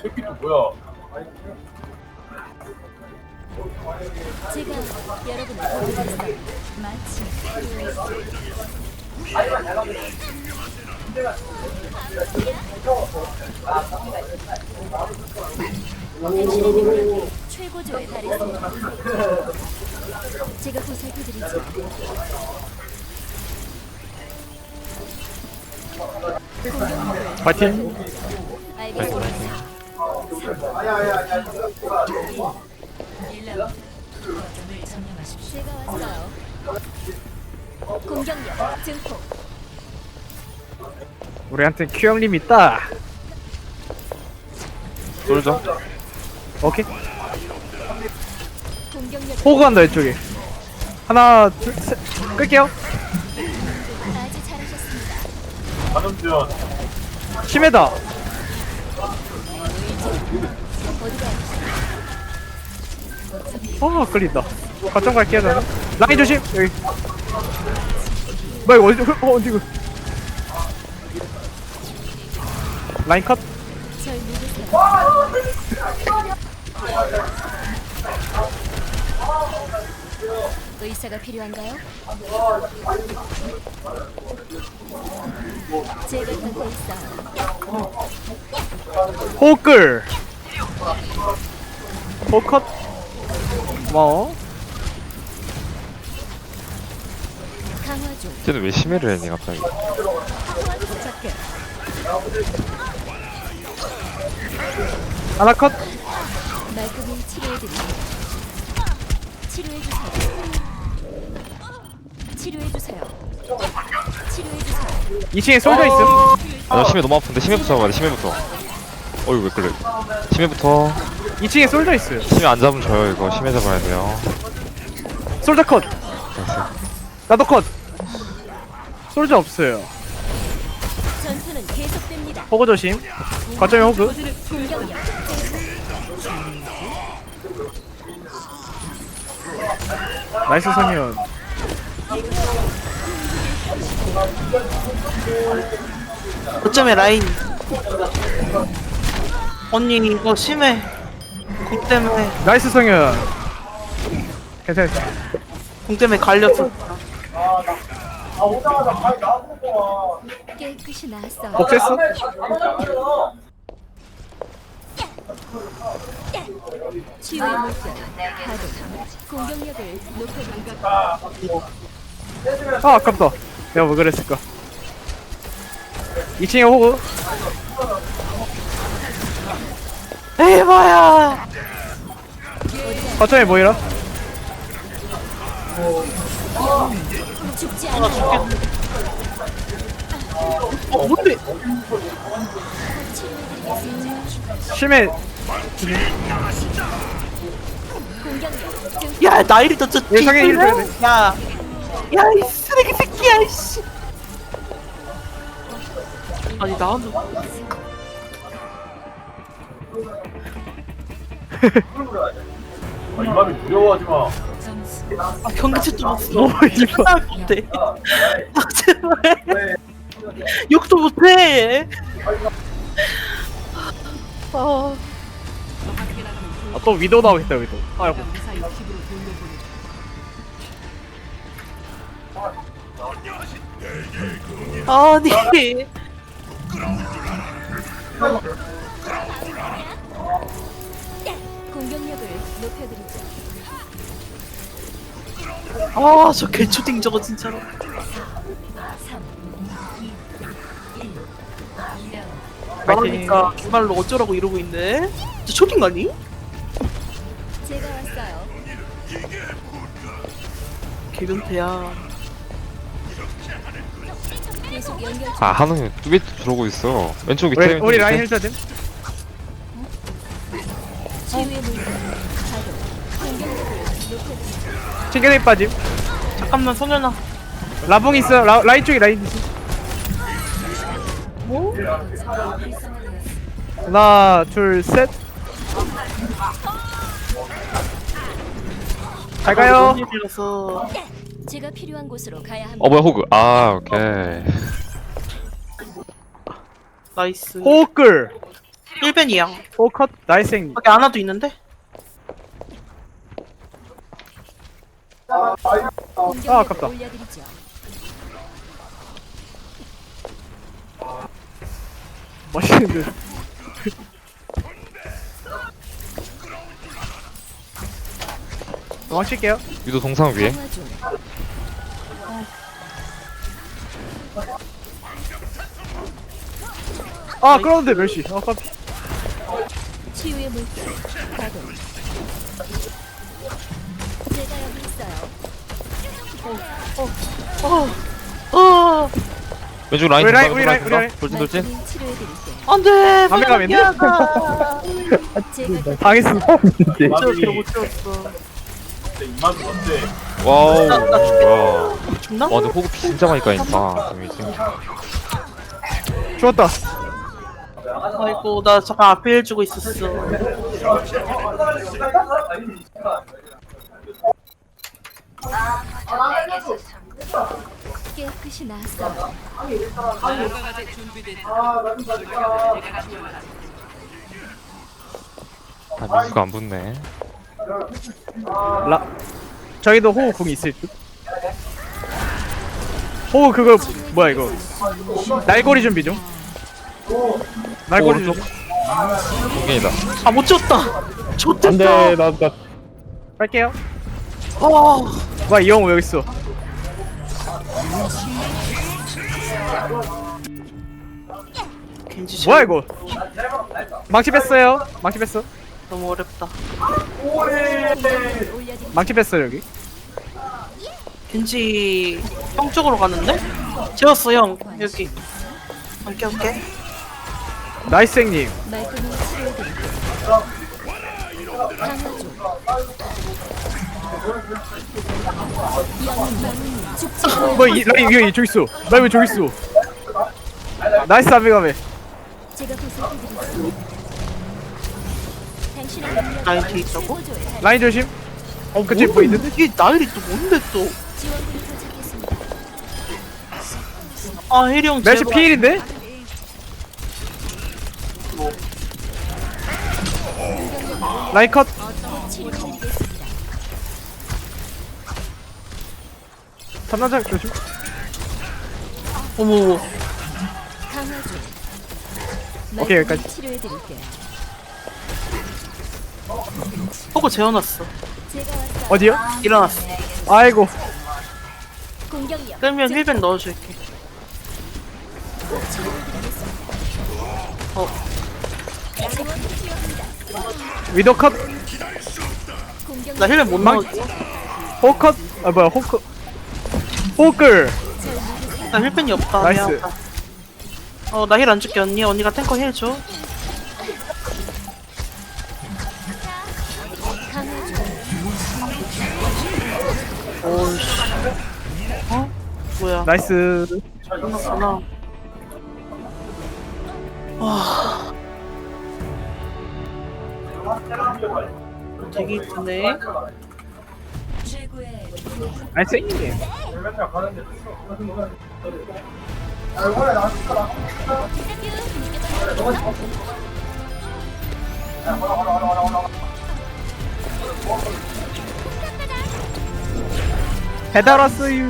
새끼 또 뭐야? 제가 여러분을 도와드리겠어요. 마치 최고조에 달했습니다. 제가 보살펴드리죠. 파이팅. 공격력 증폭. 우리한테 큐 형님 있다 쏠죠? 오케이 공격력 호구 간다 이쪽에 하나 둘셋 끌게요 반음전 심해다. 아 끌린다. 거점 갈게요 라인 조심. 여기. 뭐야 이거 어디 어 어디 이거. 라인 컷. 의사가 필요한가요? 제가 곁에 있어요. 호끌 호컷 고마워 강화 중. 쟤는 왜 심해를 했니 갑자기. 하나 컷 말끔히 치료해드리죠. 치료해주세요. 치료해주세요. 치료해주세요. 2층에 솔져 있음. 아나 심해 너무 아픈데. 심해부터 잡아야 돼 심해부터. 어이 왜 그래. 심해부터. 2층에 솔져 있어요 심해 안 잡으면 져요 이거. 심해 잡아야 돼요. 솔져 컷. 됐어. 나도 컷. 솔져 없어요. 전투는 계속됩니다. 호구 조심. 호구 공격력. 나이스 선이온 어쩌면 라인 언니 이거 심해 공 때문에 나이스 성현 괜찮아 공 때문에 갈렸어 깨끗이 나았어요. 복수했어? 치유의 물결. 가동. 공격력을 높여드리죠. 아 아깝다. 내가 왜 그랬을까? 2층에 호구. 에바야! 거점에 모이라? 죽지 않아요. 어 뭔데. 심해 공격력 증야 나이를 더 쳤지 예, 돼. 야 야 이 쓰레기 새끼야 이씨. 아니 나도 아, 이 맘이 두려워하지 마. 아 경기치도 못써 너무 이뻐 할 못해 아 제발. 욕도 못해. 아. 아, 또 위도 나오겠다 위도 아이고 아니 공격력을 높여드리죠. 아저 개초딩 저거 진짜로 말하니까 주말로 어쩌라고 이러고 있네 저 초딩 아니? 제가 왔어요. 개변태야. 아 한웅이 뚜비 들어오고 있어. 왼쪽 밑에 우리, 우리. 라인 힐 좀. 튕겨내 빠짐. 잠깐만 소년아. 라봉 있어. 라, 라인 쪽에 라인 있어. 하나 둘셋. 잘 가요. 일이라서 제가 필요한 곳으로 가야 합니다. 어 뭐야 호그 아 오케이 나이스. 호끌 1벤이야. 호컷 나이생 밖에 아나도 있는데? 아, 아깝다. 올려드리죠. 멋있는데 도망칠게요 유도 동상 위에 강화 중. 아 끌었는데 멸시 아 깜 치유의 물결 가동. 제가 여기 있어요. 어, 어, 왼쪽 라인 우리 좀 라인, 우리 라인, 우리 라인. 돌진 돌진 치료해드릴게요. 안 돼! 담배 가면 돼? 제가 당했어 못 채웠어. 와우 나- 나 죽겠다. 와 죽나? 와, 근데 호흡 진짜 많이 까인다 죽었다 아이고, 나 잠깐 앞에 해주고 있었어. 깨끗이 나았어요. 아 미수가 안 붙네 라 저기도 호우 궁이 있을 듯 호우 그거 뭐야 이거 날고리 준비 좀 날고리 호우 좀 공격이다 아, 못 채웠다! 좋댔다! 안돼 나나 갈게요 어, 와 이형 왜 여기 있어 겐지 뭐야 이거 망치 뺐어요 망치 뺐어 너무 어렵다. 망치 뺐어 여기 겐지 형 쪽으로 갔는데? 채웠어, 형. 여기. 오케이, 오케이. 나이스 형님 말끔히 치료해드릴게요. 강화 중. 영웅, 영웅, 죽지 뭐이 라인 위에 저기 있어 라인 왜 저기 있어 나이스 아베가메 제가 보살펴드리죠. 당신의 능력을 라인 뒤에 있다고? 최고조에 달- 라인 조심 어 그치 뭐 있는데 이게 나일이 또 뭔데 또? 지원군이 도착했습니다. 아, 형 멜시 제발. 피일인데 라인 컷곧 치료해드리겠습니다. 담당자 조심 어머, 강화 중. 오케이, 여기까지. 치료해드릴게요. 허거 재워놨어. 제가. 어디요 일어났어. 아이고 공격력. 끄면 힐벤 넣어줄게. 치료해드리겠습니다. 어. 위도 컷. 나 힐벤 못 망- 넣었지? 호컷 아 뭐야 호컷 호끌 나 힐벤이 없다. 나이스. 미안하다. 어, 나 힐 안 줄게, 언니. 언니가 탱커 힐 줘. 중. 오우씨. 어? 뭐야. 나이스 끝났구나. 와. 되게 이쁘네. 나이스 형님 배달 왔어요